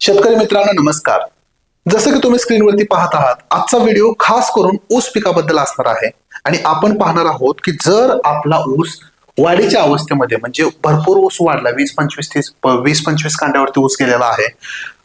शेतकरी मित्रांनो नमस्कार. जसं की तुम्ही स्क्रीनवरती पाहत आहात आजचा व्हिडिओ खास करून ऊस पिकाबद्दल असणार आहे. आणि आपण पाहणार आहोत की जर आपला ऊस वाढीच्या अवस्थेमध्ये म्हणजे भरपूर ऊस वाढला वीस पंचवीस तीस वीस पंचवीस कांड्यावरती ऊस गेलेला आहे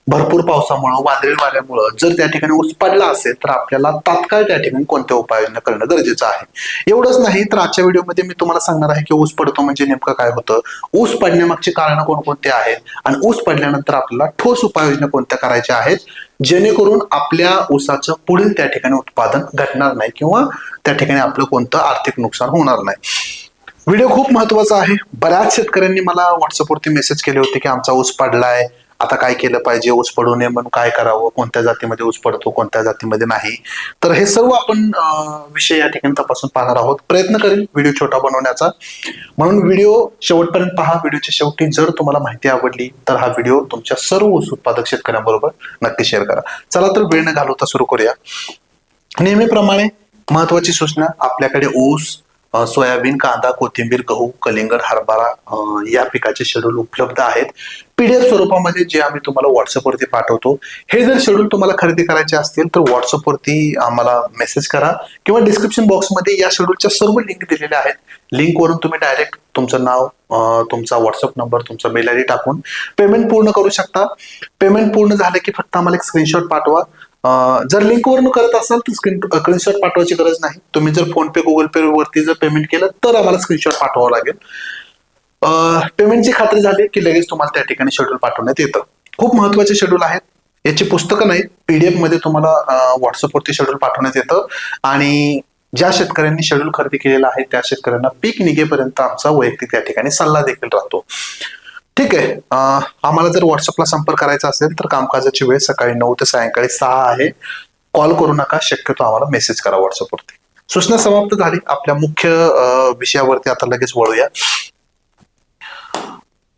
भरपूर पावसामुळं वादळी वाऱ्यामुळं जर त्या ठिकाणी ऊस पडला असेल तर आपल्याला तात्काळ त्या ठिकाणी कोणत्या उपाययोजना करणं गरजेचं आहे? एवढंच नाही तर आजच्या व्हिडिओमध्ये मी तुम्हाला सांगणार आहे की ऊस पडतो म्हणजे नेमकं काय होतं? ऊस पडण्यामागची कारणं कोणकोणती आहेत? आणि ऊस पडल्यानंतर आपल्याला ठोस उपाययोजना कोणत्या करायच्या आहेत? जेणेकरून आपल्या ऊसाचं पुढील त्या ठिकाणी उत्पादन घटणार नाही किंवा त्या ठिकाणी आपलं कोणतं आर्थिक नुकसान होणार नाही. व्हिडिओ खूप महत्त्वाचा आहे. बऱ्याच शेतकऱ्यांनी मला व्हॉट्सअपवरती मेसेज केले होते की आमचा ऊस पडलाय. आता काय केलं पाहिजे? ऊस पडू नये म्हणून काय करावं? कोणत्या जातीमध्ये ऊस पडतो कोणत्या जातीमध्ये नाही? तर हे सर्व आपण विषय या ठिकाणी तपासून पाहणार आहोत. प्रयत्न करेल व्हिडिओ छोटा बनवण्याचा. म्हणून व्हिडिओ शेवटपर्यंत पहा. व्हिडिओच्या शेवटी जर तुम्हाला माहिती आवडली तर हा व्हिडिओ तुमच्या सर्व ऊस उत्पादक शेतकऱ्यांबरोबर नक्की शेअर करा. चला तर वेळ न घालवता सुरू करूया. नेहमीप्रमाणे महत्वाची सूचना आपल्याकडे ऊस सोयाबीन कांदा कोथिंबीर गहू कलिंगड हरभरा या पिकाचे शेड्यूल उपलब्ध आहेत. पीडीएफ स्वरूपामध्ये जे आम्ही तुम्हाला व्हॉट्सअपवरती पाठवतो हे जर शेड्यूल तुम्हाला खरेदी करायचे असतील तर व्हॉट्सअपवरती आम्हाला मेसेज करा किंवा डिस्क्रिप्शन बॉक्समध्ये या शेड्यूलच्या सर्व लिंक दिलेल्या आहेत. लिंकवरून तुम्ही डायरेक्ट तुमचं नाव तुमचा व्हॉट्सअप नंबर तुमचा मेल आय डी टाकून पेमेंट पूर्ण करू शकता. पेमेंट पूर्ण झालं की फक्त आम्हाला एक स्क्रीनशॉट पाठवा. जर लिंकवरून करत असाल तर स्क्रीन स्क्रीनशॉट पाठवायची गरज नाही. तुम्ही जर फोन पे गुगल पे वरती जर पेमेंट केलं तर आम्हाला स्क्रीनशॉट पाठवावं लागेल. पेमेंटची खात्री झाली की लगेच तुम्हाला त्या ठिकाणी शेड्यूल पाठवण्यात येतं. खूप महत्त्वाचे शेड्यूल आहेत. याची पुस्तकं नाही पीडीएफमध्ये तुम्हाला व्हॉट्सअपवरती शेड्यूल पाठवण्यात येतं. आणि ज्या शेतकऱ्यांनी शेड्यूल खरेदी केलेला आहे त्या शेतकऱ्यांना पीक निघेपर्यंत आमचा वैयक्तिक त्या ठिकाणी सल्ला देखील राहतो. ठीक आहे. आम्हाला जर व्हॉट्सअपला संपर्क करायचा असेल तर कामकाजाची वेळ सकाळी नऊ ते सायंकाळी सहा आहे. कॉल करू नका शक्यतो आम्हाला मेसेज करा व्हॉट्सअपवरती सूचना समाप्त झाली. आपल्या मुख्य विषयावरती आता लगेच वळूया.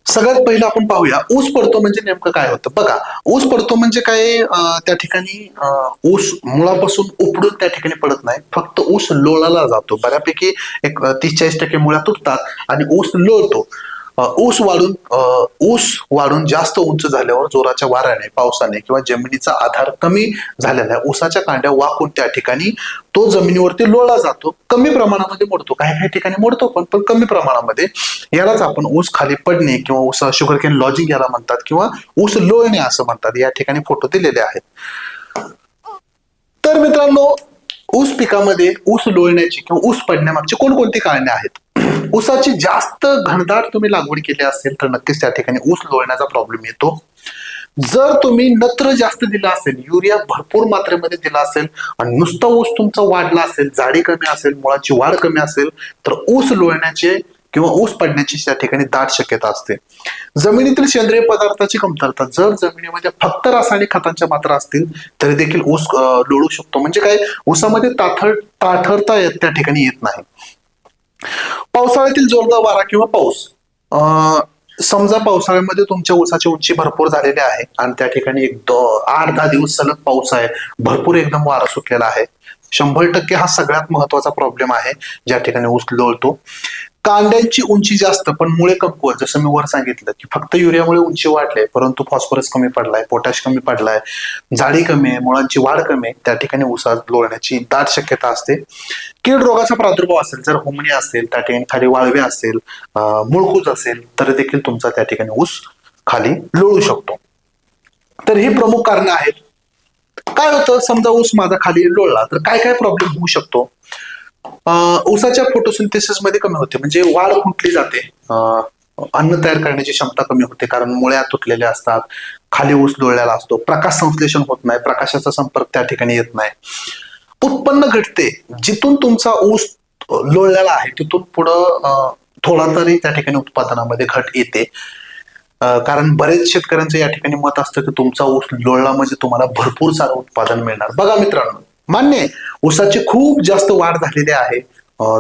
सगळ्यात पहिलं आपण पाहूया ऊस पडतो म्हणजे नेमकं काय होतं? बघा ऊस पडतो म्हणजे काय त्या ठिकाणी ऊस मुळापासून उपडून त्या ठिकाणी पडत नाही. फक्त ऊस लोळाला जातो. बऱ्यापैकी एक तीस चाळीस टक्के मुळ्या तुटतात आणि ऊस लोळतो. ऊस वाढून ऊस वाढून जास्त उंच झाल्यावर जोराच्या वाऱ्याने पावसाने किंवा जमिनीचा आधार कमी झालेला आहे ऊसाच्या कांड्या वाकून त्या ठिकाणी तो जमिनीवरती लोळला जातो. कमी प्रमाणामध्ये मोडतो. काही काही ठिकाणी मोडतो पण पण कमी प्रमाणामध्ये. यालाच आपण ऊस खाली पडणे किंवा ऊस शुगरकेन लॉजिंग याला म्हणतात किंवा ऊस लोळणे असं म्हणतात. या ठिकाणी फोटो दिलेले आहेत. तर मित्रांनो ऊस पिकामध्ये ऊस लोळण्याची किंवा ऊस पडण्यामागची कोणकोणती कारणे आहेत? ऊसाची जास्त घनदाट तुम्ही लागवड केली असेल तर नक्कीच त्या ठिकाणी ऊस लोळण्याचा प्रॉब्लेम येतो. जर तुम्ही नत्र जास्त दिला असेल युरिया भरपूर मात्रेमध्ये दिला असेल आणि नुसता ऊस तुमचा वाढला असेल जाडी कमी असेल मुळाची वाढ कमी असेल तर ऊस लोळण्याचे किंवा ऊस पडण्याची त्या ठिकाणी दाट शक्यता असते. जमिनीतील सेंद्रिय पदार्थाची कमतरता जर जमिनीमध्ये फक्त रासायनिक खतांच्या मात्रा असतील तरी देखील ऊस लोळू शकतो. म्हणजे काय? ऊसामध्ये ताठर ताठरता येत त्या ठिकाणी येत नाही. पावसाळ्यातील जोरदार वारा किंवा पाऊस समजा पावसाळ्यामध्ये तुमच्या ऊसाची उंची भरपूर झालेली आहे आणि त्या ठिकाणी एक आठ दहा दिवस सलग पाऊस आहे भरपूर एकदम वारा सुटलेला आहे. शंभर टक्के हा सगळ्यात महत्त्वाचा प्रॉब्लेम आहे ज्या ठिकाणी ऊस लोळतो. कांड्यांची उंची जास्त पण मुळे कमकुवत. जसं मी वर सांगितलं की फक्त युरियामुळे उंची वाढले परंतु फॉस्फरस कमी पडलाय पोटॅश कमी पडलाय झाडी कमी आहे मुळांची वाढ कमी आहे त्या ठिकाणी उसात लोळण्याची दाट शक्यता असते. कीड रोगाचा प्रादुर्भाव असेल जर होमणी असेल त्या ठिकाणी खाली वाळवे असेल मुळकूज असेल तर देखील तुमचा त्या ठिकाणी ऊस खाली लोळू शकतो. तर ही प्रमुख कारण आहेत. काय होतं? समजा ऊस माझा खाली लोळला तर काय काय प्रॉब्लेम होऊ शकतो? ऊसाच्या फोटोसिंथेसिसमध्ये कमी होते. म्हणजे वाढ खुंटली जाते? अन्न तयार करण्याची क्षमता कमी होते कारण मुळ्या तुटलेल्या असतात खाली ऊस लोळलेला असतो प्रकाश संश्लेषण होत नाही प्रकाशाचा संपर्क त्या ठिकाणी येत नाही. उत्पन्न घटते. जिथून तुमचा ऊस लोळलेला आहे तिथून पुढं थोडा तरी त्या ठिकाणी उत्पादनामध्ये घट येते. कारण बरेच शेतकऱ्यांचं या ठिकाणी मत असतं की तुमचा ऊस लोळला म्हणजे तुम्हाला भरपूर सारं उत्पादन मिळणार. बघा मित्रांनो मान्य आहे, ऊसाची खूप जास्त वाढ झालेली आहे.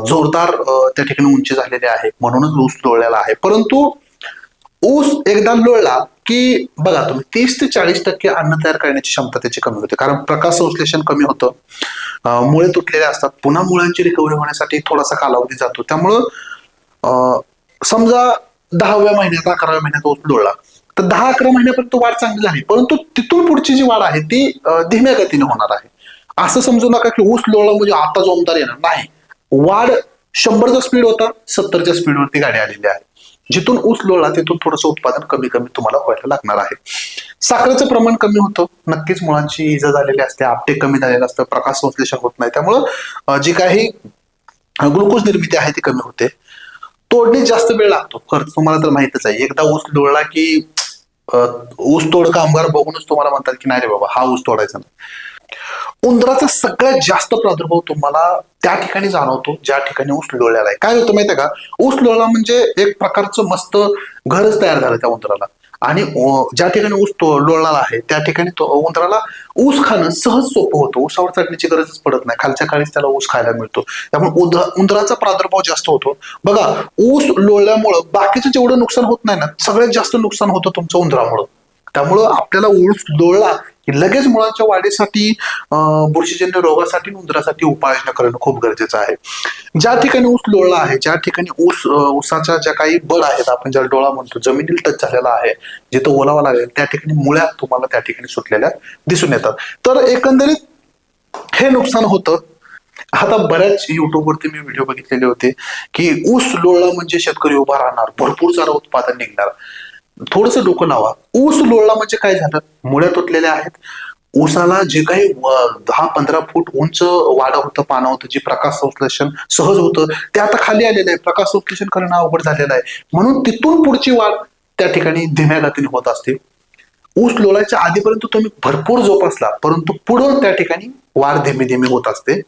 जोरदार त्या ठिकाणी उंची झालेली आहे. म्हणूनच ऊस लोळलेला आहे. परंतु ऊस एकदा लोळला की बघा तुम्ही तीस ते चाळीस टक्के अन्न तयार करण्याची क्षमता त्याची कमी होते. कारण प्रकाश संश्लेषण कमी होतं. मुळे तुटलेले असतात. पुन्हा मुळांची रिकव्हरी होण्यासाठी थोडासा कालावधी जातो. त्यामुळं अं, समजा दहाव्या महिन्यात अकराव्या महिन्यात ऊस लोळला तर दहा अकरा महिन्यापर्यंत वाढ चांगली झाली. परंतु तिथून पुढची जी वाढ आहे ती धीम्या गतीने होणार आहे. असं समजू नका की ऊस लोळला म्हणजे आता जोमदार येणार नाही. वाढ शंभरचा स्पीड होता सत्तरच्या स्पीडवरती गाडी आलेली आहे. जिथून ऊस लोळला तिथून थोडंसं उत्पादन कमी कमी तुम्हाला व्हायला लागणार आहे. साखरेचं प्रमाण कमी होतं. नक्कीच मुळांची इजा झालेली असते आपटे कमी झालेलं असतं प्रकाश संश्लेषण होत नाही. त्यामुळं जी काही ग्लुकोज निर्मिती आहे ती कमी होते. तोडणीत जास्त वेळ लागतो. खर्च तुम्हाला तर माहितच आहे. एकदा ऊस लोळला की ऊस तोड कामगार बघूनच तुम्हाला म्हणतात की नाही रे बाबा हा ऊस तोडायचा नाही. उंदराचा सगळ्यात जास्त प्रादुर्भाव तुम्हाला त्या ठिकाणी जाणवतो ज्या ठिकाणी ऊस लोळलेला आहे. काय होतं माहितीये का? ऊस लोळला म्हणजे एक प्रकारचं मस्त घरच तयार झालं त्या उंदराला. आणि ज्या ठिकाणी ऊस तो लोळलेला आहे त्या ठिकाणी तो उंदराला ऊस खाणं सहज सोपं होतं. ऊसावर चढण्याची गरजच पडत नाही. खालच्या काळीच त्याला ऊस खायला मिळतो. त्यामुळे उंदरा उंदराचा प्रादुर्भाव जास्त होतो. बघा ऊस लोळल्यामुळं बाकीचं जेवढं नुकसान होत नाही ना सगळ्यात जास्त नुकसान होतं तुमचं उंदरामुळं. त्यामुळं आपल्याला ऊस लोळला की लगेच मुळांच्या वाढीसाठी बुरशीजन्य रोगासाठी उंदरासाठी उपाययोजना करणं खूप गरजेचं आहे. ज्या ठिकाणी ऊस लोळला आहे ज्या ठिकाणी ऊस ऊसाचा ऊसाच्या ज्या काही बड आहेत आपण ज्याला डोळा म्हणतो जमिनीला टच झालेला आहे जिथं ओलावा लागेल त्या ठिकाणी मुळ्या तुम्हाला त्या ठिकाणी सुटलेल्या दिसून येतात. तर एकंदरीत हे नुकसान होतं. आता बऱ्याच युट्यूबवरती मी व्हिडिओ बघितलेले होते की ऊस लोळला म्हणजे शेतकरी उभा राहणार भरपूर सारं उत्पादन निघणार. थोडस डोकं लावा. ऊस लोळला म्हणजे काय झालं? मुळ्या तुटलेल्या आहेत. ऊसाला जे काही दहा पंधरा फूट उंच वाडा होतं पानं होतं जे प्रकाश संश्लेषण सहज होतं ते आता खाली आलेलं आहे. प्रकाश संश्लेषण करणं अवघड झालेलं आहे. म्हणून तिथून पुढची वाढ त्या ठिकाणी धीम्या गतीने होत असते. ऊस लोळायच्या आधीपर्यंत तुम्ही भरपूर जोपासला परंतु पुढं त्या ठिकाणी वाढ धीमी धीमी होत असते.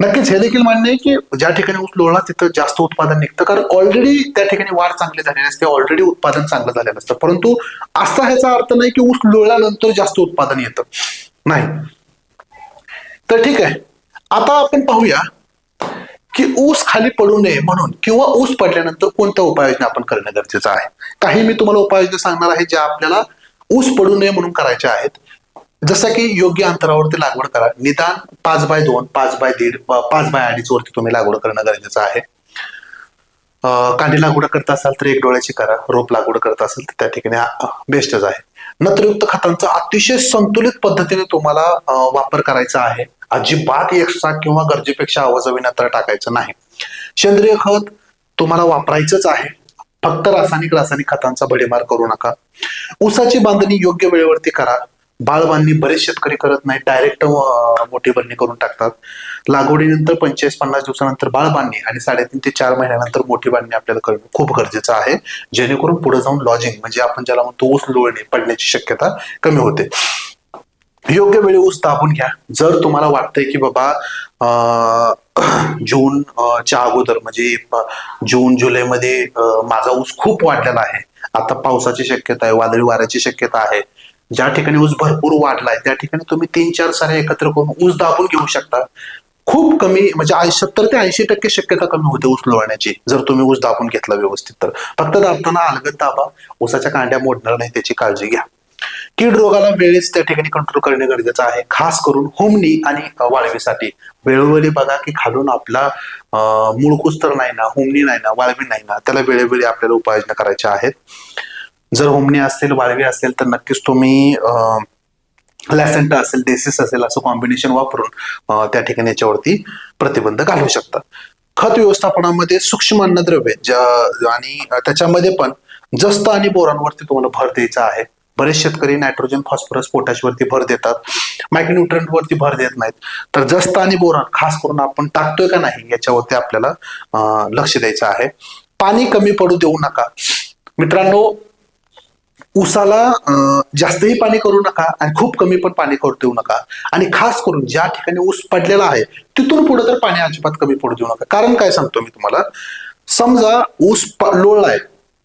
नक्कीच. हे देखील मान्य आहे की ज्या ठिकाणी ऊस लोळला तिथं जास्त उत्पादन निघतं. कारण ऑलरेडी त्या ठिकाणी वाढ चांगली झालेली असते. ऑलरेडी उत्पादन चांगलं झालेलं असतं. परंतु असा ह्याचा अर्थ नाही की ऊस लोळल्यानंतर जास्त उत्पादन येतं. नाही. तर ठीक आहे. आता आपण पाहूया की ऊस खाली पडू नये म्हणून किंवा ऊस पडल्यानंतर कोणत्या उपाययोजना आपण करणं गरजेचं आहे? काही मी तुम्हाला उपाययोजना सांगणार आहे ज्या आपल्याला ऊस पडू नये म्हणून करायच्या आहेत. जसं की योग्य अंतरावरती लागवड करा. निदान पाच बाय दोन पाच बाय दीड पाच बाय अडीच वरती तुम्ही लागवड करणं गरजेचं आहे. कांडी लागवड करत असाल तर एक डोळ्याची करा. रोप लागवड करत असाल तर त्या ठिकाणी बेस्टच आहे. नत्रयुक्त खतांचा अतिशय संतुलित पद्धतीने तुम्हाला वापर करायचा आहे. अजिबात एक्स्ट्रा किंवा गरजेपेक्षा आवाजावी नत्र टाकायचं नाही. सेंद्रिय खत तुम्हाला वापरायचंच आहे. फक्त रासायनिक रासायनिक खतांचा भडीमार करू नका. ऊसाची बांधणी योग्य वेळेवरती करा. बाळबांनी बरेच शेतकरी करत नाही डायरेक्ट मोठी बांधणी करून टाकतात. लागवडीनंतर पंचेचाळीस पन्नास दिवसानंतर बाळ बांधणी आणि साडेतीन ते चार महिन्यानंतर मोठी बांधणी आपल्याला करणं खूप गरजेचं आहे. जेणेकरून पुढे जाऊन लॉजिंग म्हणजे आपण ज्याला म्हणतो ऊस लोळणे पडण्याची शक्यता कमी होते. योग्य वेळी ऊस दाबून घ्या. जर तुम्हाला वाटतंय की बाबा जून च्या अगोदर म्हणजे जून जुलैमध्ये अं, माझा ऊस खूप वाढलेला आहे. आता पावसाची शक्यता आहे वादळी वाऱ्याची शक्यता आहे. ज्या ठिकाणी ऊस भरपूर वाढलाय त्या ठिकाणी तुम्ही तीन चार सारे एकत्र करून ऊस दाबून घेऊ शकता. खूप कमी म्हणजे सत्तर ते ऐंशी टक्के शक्यता कमी होते ऊस लोळण्याची जर तुम्ही ऊस दाबून घेतला व्यवस्थित तर. फक्त दाबताना अलगद दाबा ऊसाच्या कांड्या मोडणार नाही त्याची काळजी घ्या. कीड रोगाला वेळेस त्या ठिकाणी कंट्रोल करणे गरजेचं आहे खास करून होमनी आणि वाळवीसाठी. वेळोवेळी बघा की खालून आपला मूळ कुस्तर नाही ना होमनी नाही ना वाळवी नाही ना त्याला वेळोवेळी आपल्याला उपाययोजना करायच्या आहेत. जर होमनी असेल वाळवी असेल तर नक्कीच तुम्ही अं, लॅसेंटा असेल डेसिस असेल असं कॉम्बिनेशन वापरून त्या ठिकाणी याच्यावरती प्रतिबंध घालू शकता. खत व्यवस्थापनामध्ये सूक्ष्म अन्नद्रव्य आणि त्याच्यामध्ये पण जस्त आणि बोरांवरती तुम्हाला भर द्यायचा आहे. बरेच शेतकरी नायट्रोजन फॉस्फरस पोटॅश वरती भर देतात. मायक्रोन्युट्रंट वरती भर देत नाहीत. तर जस्त आणि बोरान खास करून आपण टाकतोय का नाही याच्यावरती आपल्याला लक्ष द्यायचं आहे. पाणी कमी पडू देऊ नका. मित्रांनो उसाला जास्तही पाणी करू नका आणि खूप कमी पण पाणी करू देऊ नका. आणि खास करून ज्या ठिकाणी ऊस पडलेला आहे तिथून पुढे तर पाणी अजिबात कमी पडू देऊ नका. कारण काय सांगतो मी तुम्हाला? समजा ऊस लोळलाय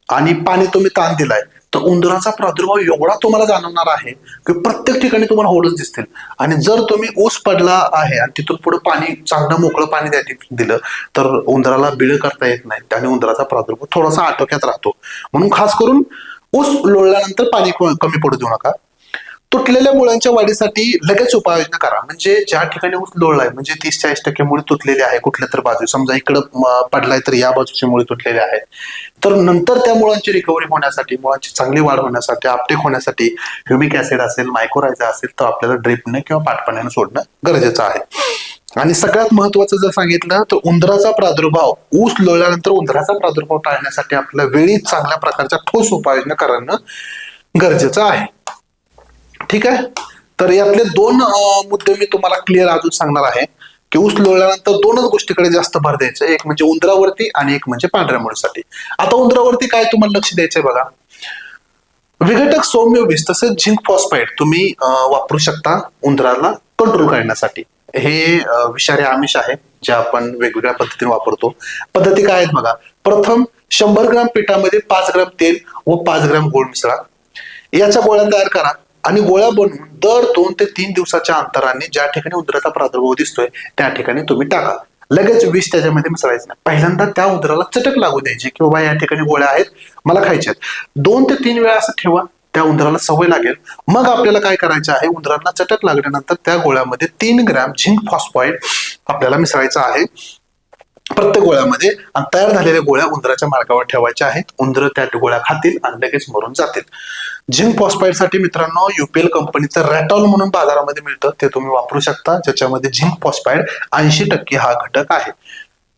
आणि पाणी तुम्ही ताण दिलाय तर उंदराचा प्रादुर्भाव एवढा तुम्हाला जाणवणार आहे की प्रत्येक ठिकाणी तुम्हाला होलच दिसतील. आणि जर तुम्ही ऊस पडला आहे आणि तिथून पुढे पाणी चांगलं मोकळं पाणी द्या दिलं तर उंदराला बिळ करता येत नाही आणि उंदराचा प्रादुर्भाव थोडासा आटोक्यात राहतो. म्हणून खास करून ऊस लोळल्यानंतर पाणी कमी पडू देऊ नका. तुटलेल्या मुळांच्या वाढीसाठी लगेच उपाययोजना करा. म्हणजे ज्या ठिकाणी ऊस लोळलाय म्हणजे तीस चाळीस टक्के मुळे तुटलेली आहे कुठल्या तर बाजू समजा इकडं पडलाय तर या बाजूचे मुळे तुटलेले आहेत. तर नंतर त्या मुळांची रिकव्हरी होण्यासाठी मुळांची चांगली वाढ होण्यासाठी आपटेक होण्यासाठी ह्युमिक ऍसिड असेल मायक्रोरायझा असेल तर आपल्याला ड्रिपने किंवा पाटपाण्याने सोडणं गरजेचं आहे. आणि सगळ्यात महत्वाचं जर सांगितलं तर उंदराचा प्रादुर्भाव ऊस लोळल्यानंतर उंदराचा प्रादुर्भाव टाळण्यासाठी आपल्याला वेळीच चांगल्या प्रकारच्या ठोस उपाययोजना करणं गरजेचं आहे. ठीक आहे? तर यातले दोन मुद्दे मी तुम्हाला क्लिअर अजून सांगणार आहे की ऊस लोळल्यानंतर दोनच गोष्टीकडे जास्त भर द्यायचं. एक म्हणजे उंदरावरती आणि एक म्हणजे पांढऱ्या मुळीसाठी आता उंदरावरती काय तुम्हाला लक्ष द्यायचंय बघा. विघटक सौम्य विष तसेच झिंक फॉस्फाईड तुम्ही वापरू शकता उंदराला कंट्रोल करण्यासाठी. हे विषारी आमिष आहे जे आपण वेगवेगळ्या पद्धतीने वापरतो. पद्धती काय आहेत बघा? प्रथम शंभर ग्राम पिठामध्ये पाच ग्राम तेल व पाच ग्राम गोळ मिसळा. याच्या गोळ्या तयार करा आणि गोळ्या बनवून दर दोन ते तीन दिवसाच्या अंतराने ज्या ठिकाणी उंदराचा प्रादुर्भाव दिसतोय त्या ठिकाणी तुम्ही टाका. लगेच विष त्याच्यामध्ये मिसळायचं नाही. पहिल्यांदा त्या उंदराला चटक लागू द्यायची की बाबा या ठिकाणी गोळ्या आहेत मला खायच्या आहेत. दोन ते तीन वेळा असं ठेवा. त्या उंदराला सवय लागेल. मग आपल्याला काय करायचं आहे? उंदरांना चटक लागल्यानंतर त्या गोळ्यामध्ये तीन ग्रॅम झिंक फॉस्फॉइड आपल्याला मिसळायचं आहे. प्रत्येक गोळ्यामध्ये आणि तयार झालेल्या गोळ्या उंदराच्या मार्गावर ठेवायच्या आहेत. उंदर त्या गोळ्या खातील आणि लगेच मरून जातील. झिंक फॉस्फाईडसाठी मित्रांनो युपीएल कंपनीचं रॅटॉल म्हणून बाजारामध्ये मिळतं. ते तुम्ही वापरू शकता. ज्याच्यामध्ये झिंक फॉस्फाईड ऐंशी टक्के हा घटक आहे.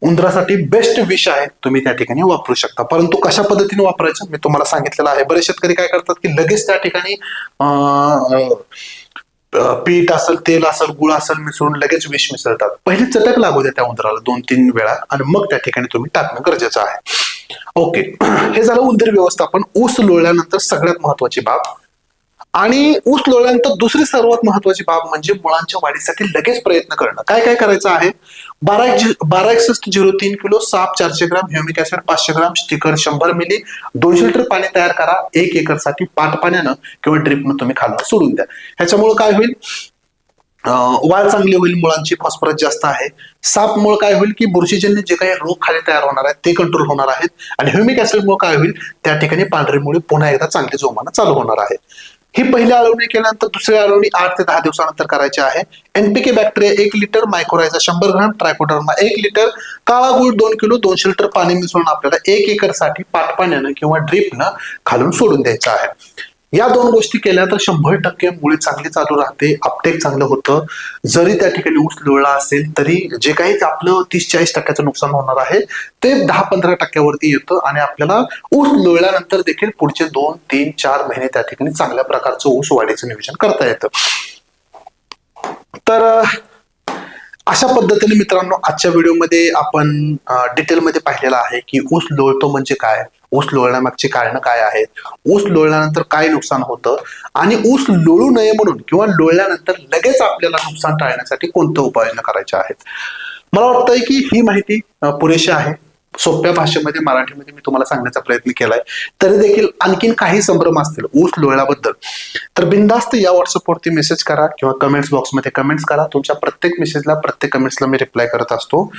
उंदरासाठी बेस्ट विष आहे तुम्ही त्या ठिकाणी वापरू शकता. परंतु कशा पद्धतीने वापरायचं मी तुम्हाला सांगितलेलं आहे. बरेच शेतकरी काय करतात की लगेच त्या ठिकाणी अं, पीठ असेल तेल असेल गुळ असेल मिसळून लगेच विष मिसळतात. पहिली चटक लागू द्या त्या उंदराला दोन तीन वेळा आणि मग त्या ठिकाणी तुम्ही टाकणं गरजेचं आहे. ओके हे झालं उंदीर व्यवस्थापन. ऊस लोळल्यानंतर सगळ्यात महत्वाची बाब आणि ऊस लोळल्यानंतर दुसरी सर्वात महत्वाची बाब म्हणजे मुळांच्या वाढीसाठी लगेच प्रयत्न करणं. काय काय करायचं आहे? बारा एक बारा एकसष्ट झिरो तीन किलो साप चारशे ग्राम ह्युमिक ऍसिड पाचशे ग्राम स्टिकर शंभर मिली दोनशे लिटर पाणी तयार करा. एक एकरसाठी पाट पाण्यानं किंवा ड्रिपनं तुम्ही खाल्लं सोडून द्या. ह्याच्यामुळे काय होईल? वाढ चांगली होईल मुळांची फॉस्फरस जास्त आहे. सापमुळे काय होईल की बुरशीजन्य जे काही रोग खाली तयार होणार आहेत ते कंट्रोल होणार आहेत. आणि ह्युमिक ऍसिडमुळे काय होईल? त्या ठिकाणी पांढरी मुळे पुन्हा एकदा चांगली जोमानं चालू होणार आहे. ही पहिली अळवणी केल्यानंतर दुसरी अळवणी आठ ते दहा दिवसानंतर करायची आहे. एनपीके बॅक्टेरिया एक लिटर मायक्रोरायझा शंभर ग्राम ट्रायकोडर्मा एक लिटर काळा गुळ दोन किलो दोनशे लिटर पाणी मिसळून आपल्याला एक एकरसाठी पाटपाण्यानं किंवा ड्रीपनं खालून सोडून द्यायचं आहे. या दोन गोष्टी केल्या तर शंभर टक्के मुळे चांगली चालू राहते अपटेक चांगलं होतं. जरी त्या ठिकाणी ऊस लोळला असेल तरी जे काही आपलं तीस चाळीस टक्क्याचं नुकसान होणार आहे ते दहा पंधरा टक्क्यावरती येतं आणि आपल्याला ऊस लोळल्यानंतर देखील पुढचे दोन तीन चार महिने त्या ठिकाणी चांगल्या प्रकारचं ऊस वाढीचं नियोजन करता येतं. तर अशा पद्धतीने मित्रांनो आजच्या व्हिडिओमध्ये आपण डिटेलमध्ये पाहिलेलं आहे की ऊस लोळतो म्हणजे काय? ऊस लोळण्यामागची कारणं काय आहेत? ऊस लोळल्यानंतर काय नुकसान होतं? आणि ऊस लोळू नये म्हणून किंवा लोळल्यानंतर लगेच आपल्याला नुकसान टाळण्यासाठी कोणत्या उपाययोजना करायच्या आहेत? मला वाटतंय की ही माहिती पुरेशी आहे. सोप्या भाषेमध्ये मराठीमध्ये मी तुम्हाला सांगण्याचा प्रयत्न केलाय. तरी देखील आणखीन काही संभ्रम असतील ऊस लोळल्याबद्दल तर बिंदास्त या व्हॉट्सअपवरती मेसेज करा किंवा कमेंट्स बॉक्समध्ये कमेंट्स करा. तुमच्या प्रत्येक मेसेजला प्रत्येक कमेंट्सला मी रिप्लाय करत असतो.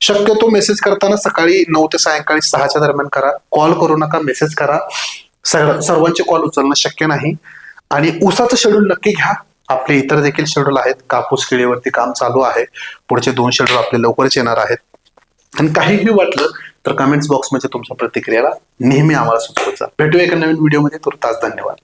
शक्यतो मेसेज करताना सकाळी नऊ ते सायंकाळी सहाच्या दरम्यान करा. कॉल करू नका मेसेज करा. सगळं- सर्वांचे कॉल उचलणं शक्य नाही. आणि ऊसाचं शेड्यूल नक्की घ्या. आपले इतर देखील शेड्यूल आहेत. कापूस केळीवरती काम चालू आहे. पुढचे दोन शेड्यूल आपले लवकरच येणार आहेत. आणि काहीही वाटलं तर कमेंट्स बॉक्समध्ये तुमच्या प्रतिक्रियाला नेहमी आम्हाला सुचवत जा भेटूया एका नवीन व्हिडिओमध्ये तुर्तास धन्यवाद.